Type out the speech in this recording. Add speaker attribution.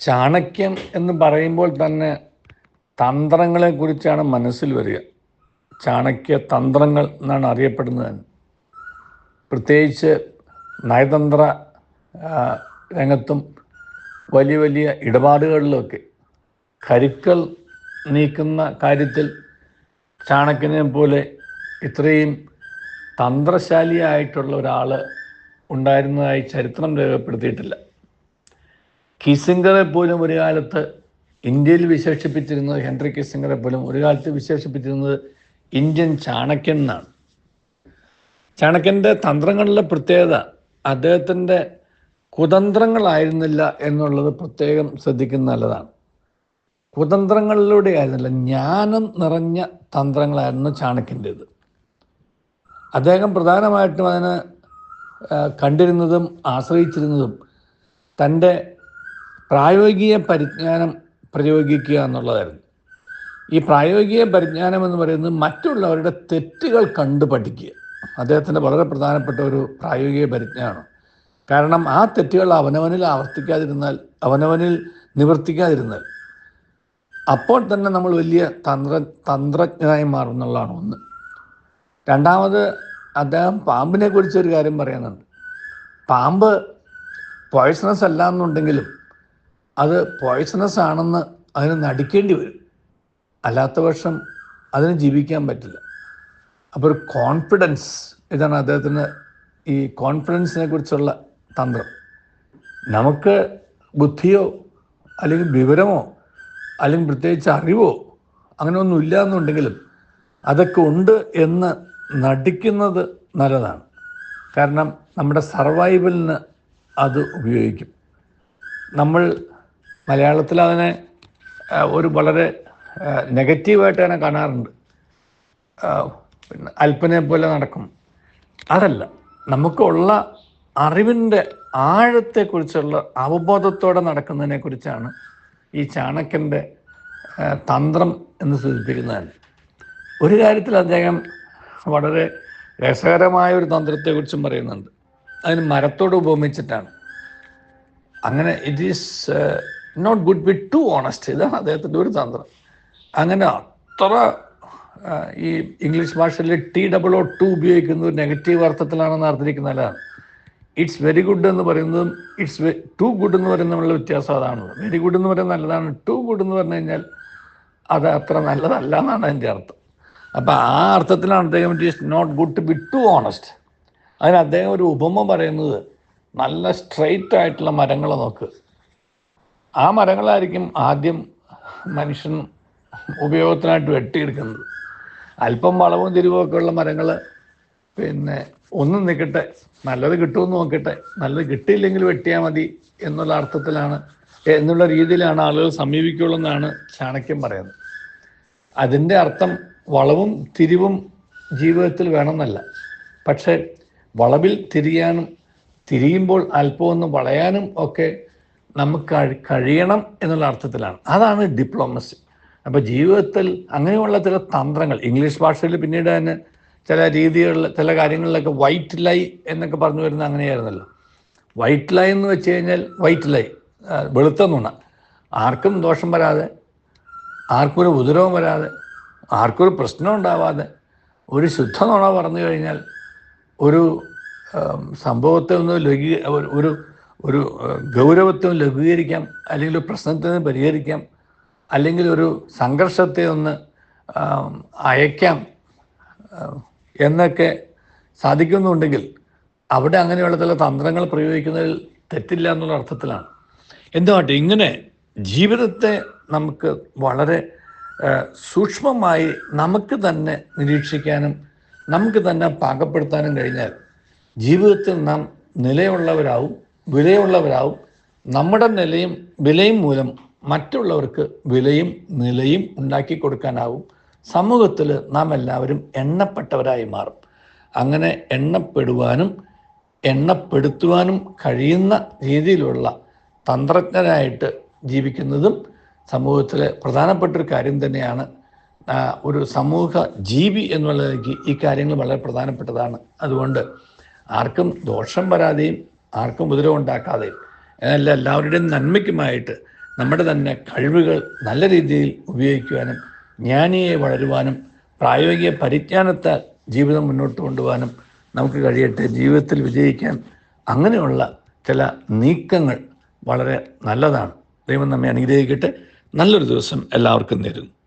Speaker 1: ചാണക്യൻ എന്ന് പറയുമ്പോൾ തന്നെ തന്ത്രങ്ങളെ കുറിച്ചാണ് മനസ്സിൽ വരിക. ചാണക്യ തന്ത്രങ്ങൾ എന്നാണ് അറിയപ്പെടുന്നത്. പ്രത്യേകിച്ച് നയതന്ത്ര രംഗത്തും വലിയ വലിയ ഇടപാടുകളിലൊക്കെ കരുക്കൾ നീക്കുന്ന കാര്യത്തിൽ ചാണക്യനെ പോലെ ഇത്രയും തന്ത്രശാലിയായിട്ടുള്ള ഒരാൾ ഉണ്ടായിരുന്നതായി ചരിത്രം രേഖപ്പെടുത്തിയിട്ടില്ല. കിസിംഗറെ പോലും ഒരു കാലത്ത് ഇന്ത്യയിൽ വിശേഷിപ്പിച്ചിരുന്നത് ഹെൻറി കിസിംഗറെ പോലും ഒരു കാലത്ത് വിശേഷിപ്പിച്ചിരുന്നത് ഇന്ത്യൻ ചാണക്യൻ എന്നാണ്. ചാണക്യന്റെ തന്ത്രങ്ങളിലെ പ്രത്യേകത അദ്ദേഹത്തിന്റെ കുതന്ത്രങ്ങളായിരുന്നില്ല എന്നുള്ളത് പ്രത്യേകം ശ്രദ്ധിക്കുന്ന നല്ലതാണ്. കുതന്ത്രങ്ങളിലൂടെ ആയിരുന്നില്ല ജ്ഞാനം നിറഞ്ഞ തന്ത്രങ്ങളായിരുന്നു ചാണക്യന്റേത് അദ്ദേഹം പ്രധാനമായിട്ടും അതിന് കണ്ടിരുന്നതും ആശ്രയിച്ചിരുന്നതും തന്റെ പ്രായോഗിക പരിജ്ഞാനം പ്രയോഗിക്കുക എന്നുള്ളതായിരുന്നു. ഈ പ്രായോഗിക പരിജ്ഞാനം എന്ന് പറയുന്നത് മറ്റുള്ളവരുടെ തെറ്റുകൾ കണ്ടു പഠിക്കുക. അദ്ദേഹത്തിന്റെ വളരെ പ്രധാനപ്പെട്ട ഒരു പ്രായോഗിക പരിജ്ഞാനമാണ് കാരണം ആ തെറ്റുകൾ അവനവനിൽ ആവർത്തിക്കാതിരുന്നാൽ അവനവനിൽ നിവർത്തിക്കാതിരുന്നാൽ അപ്പോൾ തന്നെ നമ്മൾ വലിയ തന്ത്ര തന്ത്രജ്ഞനായി മാറുന്നുള്ളതാണ് ഒന്ന്. രണ്ടാമത് അദ്ദേഹം പാമ്പിനെ കുറിച്ച് ഒരു കാര്യം പറയുന്നുണ്ട് പാമ്പ് പോയ്സണസ് അല്ല എന്നുണ്ടെങ്കിലും അത് പോയ്സണസ് ആണെന്ന് അതിന് നടിക്കേണ്ടി വരും. അല്ലാത്ത പക്ഷം അതിന് ജീവിക്കാൻ പറ്റില്ല. അപ്പോൾ ഒരു കോൺഫിഡൻസ് ഇതാണ് അദ്ദേഹത്തിന് ഈ കോൺഫിഡൻസിനെ കുറിച്ചുള്ള തന്ത്രം. നമുക്ക് ബുദ്ധിയോ അല്ലെങ്കിൽ വിവരമോ അല്ലെങ്കിൽ പ്രത്യേകിച്ച് അറിവോ അങ്ങനെ ഒന്നും ഇല്ല എന്നുണ്ടെങ്കിലും അതൊക്കെ ഉണ്ട് എന്ന് നടിക്കുന്നത് നല്ലതാണ്. കാരണം നമ്മുടെ സർവൈവലിന് അത് ഉപയോഗിക്കും. നമ്മൾ മലയാളത്തിൽ അതിനെ ഒരു വളരെ നെഗറ്റീവായിട്ട് തന്നെ കാണാറുണ്ട്. പിന്നെ അല്പനെ പോലെ നടക്കും. അതല്ല നമുക്കുള്ള അറിവിന്റെ ആഴത്തെക്കുറിച്ചുള്ള അവബോധത്തോടെ നടക്കുന്നതിനെ കുറിച്ചാണ് ഈ ചാണക്യന്റെ തന്ത്രം എന്ന് സൂചിപ്പിക്കുന്നത്. ഒരു കാര്യത്തിൽ അദ്ദേഹം വളരെ രസകരമായ ഒരു തന്ത്രത്തെക്കുറിച്ചും പറയുന്നുണ്ട്. അതിന് മരത്തോട് ഉപമിച്ചിട്ടാണ്. അങ്ങനെ it is not good with to honest ഇതാണ് അദ്ദേഹത്തിന്റെ ഒരു തന്ത്രം. അങ്ങനെ അത്ര ഈ ഇംഗ്ലീഷ് ഭാഷയിൽ ടി ഡബിൾ ഒ ടു ഉപയോഗിക്കുന്നത് നെഗറ്റീവ് അർത്ഥത്തിലാണെന്ന് നല്ലതാണ് ഇറ്റ്സ് വെരി ഗുഡ് എന്ന് പറയുന്നതും ഇറ്റ്സ് ടു ഗുഡ് എന്ന് പറയുന്ന തമ്മിലുള്ള വ്യത്യാസം അതാണ് വെരി ഗുഡ് എന്ന് പറയുന്നത് നല്ലതാണ്. ടു ഗുഡ് എന്ന് പറഞ്ഞു കഴിഞ്ഞാൽ അത് അത്ര നല്ലതല്ല എന്നാണ് അതിന്റെ അർത്ഥം. അപ്പം ആ അർത്ഥത്തിലാണ് അദ്ദേഹം it is not good to be to honest അതിന് അദ്ദേഹം ഒരു ഉപമ പറയുന്നത് നല്ല സ്ട്രെയിറ്റ് ആയിട്ടുള്ള മരങ്ങളെ നോക്ക്. ആ മരങ്ങളായിരിക്കും ആദ്യം മനുഷ്യൻ ഉപയോഗത്തിനായിട്ട് വെട്ടിയെടുക്കുന്നത്. അല്പം വളവും തിരിവും ഒക്കെ ഉള്ള മരങ്ങൾ പിന്നെ ഒന്നും നിൽക്കട്ടെ നല്ലത് കിട്ടുമെന്ന് നോക്കട്ടെ നല്ലത് കിട്ടിയില്ലെങ്കിൽ വെട്ടിയാൽ മതി എന്നുള്ള അർത്ഥത്തിലാണ് എന്നുള്ള രീതിയിലാണ് ആളുകൾ സമീപിക്കുള്ളൂ എന്നാണ് ചാണക്യം പറയുന്നത്. അതിന്റെ അർത്ഥം വളവും തിരിവും ജീവിതത്തിൽ വേണമെന്നല്ല. പക്ഷേ വളവിൽ തിരിയാനും തിരിയുമ്പോൾ അല്പമൊന്ന് വളയാനും ഒക്കെ നമുക്ക് കഴിയണം എന്നുള്ള അർത്ഥത്തിലാണ്. അതാണ് ഡിപ്ലോമസി അപ്പോൾ ജീവിതത്തിൽ അങ്ങനെയുള്ള ചില തന്ത്രങ്ങൾ ഇംഗ്ലീഷ് ഭാഷയിൽ പിന്നീട് തന്നെ ചില രീതികളിൽ ചില കാര്യങ്ങളിലൊക്കെ വൈറ്റ് ലൈ എന്നൊക്കെ പറഞ്ഞു വരുന്നത് അങ്ങനെയായിരുന്നല്ലോ. വൈറ്റ് ലൈ എന്ന് വെച്ച് കഴിഞ്ഞാൽ വൈറ്റ് ലൈ വെളുത്ത നുണ. ആർക്കും ദോഷം വരാതെ ആർക്കും ഒരു ഉപദ്രവം വരാതെ ആർക്കും പ്രശ്നം ഉണ്ടാവാതെ ഒരു ശുദ്ധ നുണ പറഞ്ഞു കഴിഞ്ഞാൽ ഒരു സംഭവത്തെ ഒന്ന് ലഘൂ ഒരു- ഒരു ഗൗരവത്വം ലഘൂകരിക്കാം അല്ലെങ്കിൽ ഒരു പ്രശ്നത്തെ പരിഹരിക്കാം അല്ലെങ്കിൽ ഒരു സംഘർഷത്തെ ഒന്ന് അയക്കാം എന്നൊക്കെ സാധിക്കുന്നുണ്ടെങ്കിൽ അവിടെ അങ്ങനെയുള്ള ചില തന്ത്രങ്ങൾ പ്രയോഗിക്കുന്നതിൽ തെറ്റില്ല എന്നുള്ള അർത്ഥത്തിലാണ്. എന്തുമാട്ടെ ഇങ്ങനെ ജീവിതത്തെ നമുക്ക് വളരെ സൂക്ഷ്മമായി നമുക്ക് തന്നെ നിരീക്ഷിക്കാനും നമുക്ക് തന്നെ പാകപ്പെടുത്താനും കഴിഞ്ഞാൽ ജീവിതത്തിൽ നാം നിലയുള്ളവരാവും. വിലയുള്ളവരാവും. നമ്മുടെ നിലയും വിലയും മൂലം മറ്റുള്ളവർക്ക് വിലയും നിലയും ഉണ്ടാക്കി കൊടുക്കാനാവും. സമൂഹത്തിൽ നാം എല്ലാവരും എണ്ണപ്പെട്ടവരായി മാറും. അങ്ങനെ എണ്ണപ്പെടുവാനും എണ്ണപ്പെടുത്തുവാനും കഴിയുന്ന രീതിയിലുള്ള തന്ത്രജ്ഞനായിട്ട് ജീവിക്കുന്നതും സമൂഹത്തിലെ പ്രധാനപ്പെട്ട ഒരു കാര്യം തന്നെയാണ് ഒരു സമൂഹ ജീവി എന്നുള്ള നിലയ്ക്ക് ഈ കാര്യങ്ങൾ വളരെ പ്രധാനപ്പെട്ടതാണ്. അതുകൊണ്ട് ആർക്കും ദോഷം വരാതെയും ആർക്കും ഉപദ്രവം ഉണ്ടാക്കാതെ. എന്നല്ല എല്ലാവരുടെയും നന്മയ്ക്കുമായിട്ട് നമ്മുടെ തന്നെ കഴിവുകൾ നല്ല രീതിയിൽ ഉപയോഗിക്കുവാനും ജ്ഞാനിയെ വളരുവാനും പ്രായോഗിക പരിജ്ഞാനത്താൽ ജീവിതം മുന്നോട്ട് കൊണ്ടുപോകാനും നമുക്ക് കഴിയട്ടെ ജീവിതത്തിൽ വിജയിക്കാൻ. അങ്ങനെയുള്ള ചില നീക്കങ്ങൾ വളരെ നല്ലതാണ്. ദൈവം നമ്മെ അനുഗ്രഹിക്കട്ടെ. നല്ലൊരു ദിവസം എല്ലാവർക്കും നേരുന്നു.